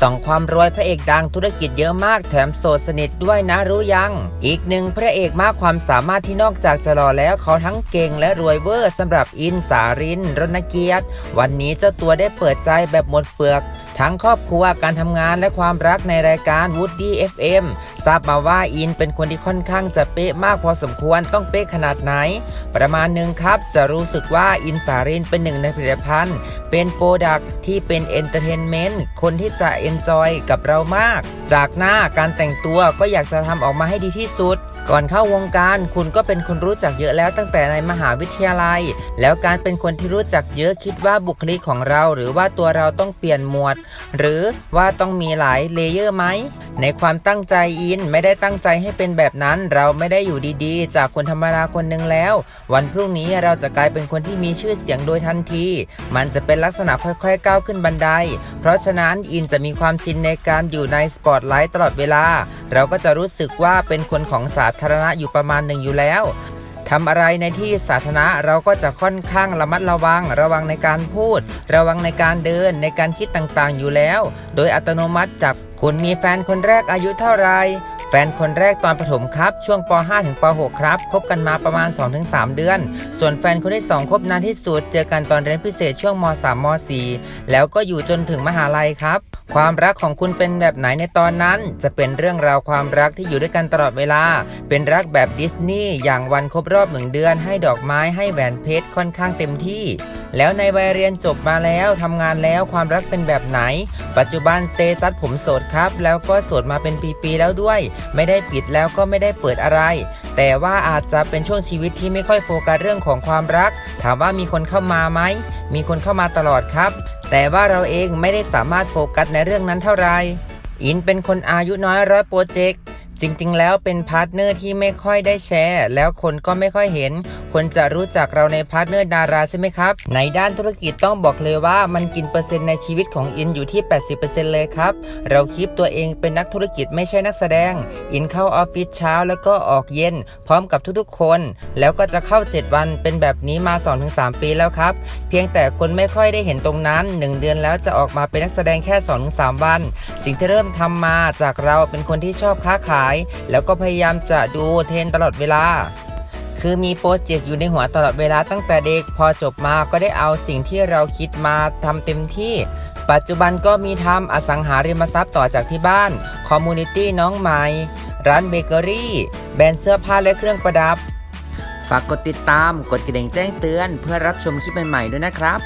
สองความรวยพระเอกดังธุรกิจเยอะมากแถมโสดสนิทด้วยนะรู้ยัง อีกหนึ่งพระเอกมากความสามารถที่นอกจากจะหล่อแล้วเขาทั้งเก่งและรวยเวอร์สำหรับอินสารินรณเกียรติ วันนี้เจ้าตัวได้เปิดใจแบบหมดเปลือก ทั้งครอบครัวการทำงานและความรักในรายการ Woody FM ทราบมาว่าอินเป็นคนที่ค่อนข้างจะเป๊ะมากพอสมควรต้องเป๊ะขนาดไหน ประมาณหนึ่งครับ จะรู้สึกว่าอินสารินเป็นหนึ่งในผลิตภัณฑ์ เป็นโปรดักที่เป็นเอนเตอร์เทนเมนต์คนที่จะเอนจอยกับเรามาก จากหน้าการแต่งตัวก็อยากจะทำออกมาให้ดีที่สุด ก่อนเข้าวงการคุณก็เป็นคนรู้จักเยอะแล้วตั้งแต่ในมหาวิทยาลัย แล้วการเป็นคนที่รู้จักเยอะคิดว่าบุคลิกของเรา หรือว่าตัวเราต้องเปลี่ยนหมวด หรือว่าต้องมีหลายเลเยอร์ไหมในความตั้งใจอินไม่ได้ตั้งใจให้เป็นแบบนั้น เราไม่ได้อยู่ดีๆ จากคนธรรมดาคนหนึ่งแล้ว วันพรุ่งนี้เราจะกลายเป็นคนที่มีชื่อเสียงโดยทันที มันจะเป็นลักษณะค่อยๆก้าวขึ้นบันได เพราะฉะนั้นอินจะมีความชินในการอยู่ในสปอตไลท์ตลอดเวลา เราก็จะรู้สึกว่าเป็นคนของสาธารณะอยู่ประมาณหนึ่งอยู่แล้วทำอะไรในที่สาธารณะเราก็จะค่อนข้างระมัดระวัง ระวังในการพูด ระวังในการเดินในการคิดต่างๆอยู่แล้ว โดยอัตโนมัติจากคุณมีแฟนคนแรกอายุเท่าไหร ฟนคนแรกตอนประถมครับ ช่วงป .5 ถึงป .6 ครับคบกันมาประมาณ 2-3 เดือน ส่วนแฟนคนที่ 2 คบนานที่สุด เจอกันตอนเรียนพิเศษช่วงม .3 ม .4 แล้วก็อยู่จนถึงมหาลัยครับ ความรักของคุณเป็นแบบไหนในตอนนั้น จะเป็นเรื่องราวความรักที่อยู่ด้วยกันตลอดเวลา เป็นรักแบบดิสนีย์อย่างวันครบรอบหนึ่งเดือน ให้ดอกไม้ให้แหวนเพชรค่อนข้างเต็มที่ แล้วในวัยเรียนจบมาแล้วทำงานแล้วความรักเป็นแบบไหน ปัจจุบันสเตตัสผมโสดครับ แล้วก็โสดมาเป็นปีๆแล้วด้วย ไม่ได้ปิดแล้วก็ไม่ได้เปิดอะไร แต่ว่าอาจจะเป็นช่วงชีวิตที่ไม่ค่อยโฟกัสเรื่องของความรัก ถามว่ามีคนเข้ามาไหมมีคนเข้ามาตลอดครับ แต่ว่าเราเองไม่ได้สามารถโฟกัสในเรื่องนั้นเท่าไหร่อินเป็นคนอายุน้อยร้อยโปรเจกต์ จริงๆ แล้วเป็นพาร์ทเนอร์ที่ไม่ค่อยได้แชร์ แล้วคนก็ไม่ค่อยเห็น คนจะรู้จักเราในพาร์ทเนอร์ดาราใช่ไหมครับ ในด้านธุรกิจต้องบอกเลยว่ามันกินเปอร์เซ็นต์ในชีวิตของอินอยู่ที่ 80%เลยครับ เราคิดตัวเองเป็นนักธุรกิจไม่ใช่นักแสดง อินเข้าออฟฟิศเช้าแล้วก็ออกเย็น พร้อมกับทุกๆ คน แล้วก็จะเข้า 7 วันเป็นแบบนี้มา 2-3 ปีแล้วครับ เพียงแต่คนไม่ค่อยได้เห็นตรงนั้น 1 เดือนแล้วจะออกมาเป็นนักแสดงแค่ 2-3 วัน สิ่งที่เริ่มทำมาจากเราเป็นคนที่ชอบค้าขายแล้วก็พยายามจะดูเทรนตลอดเวลา คือมีโปรเจกต์อยู่ในหัวตลอดเวลาตั้งแต่เด็กพอจบมาก็ได้เอาสิ่งที่เราคิดมาทำเต็มที่ ปัจจุบันก็มีทำอสังหาริมทรัพย์ต่อจากที่บ้านคอมมูนิตี้น้องใหม่ ร้านเบเกอรี่ แบรนด์เสื้อผ้าและเครื่องประดับ ฝากกดติดตาม กดกระดิ่งแจ้งเตือน เพื่อรับชมคลิปใหม่ๆด้วยนะครับ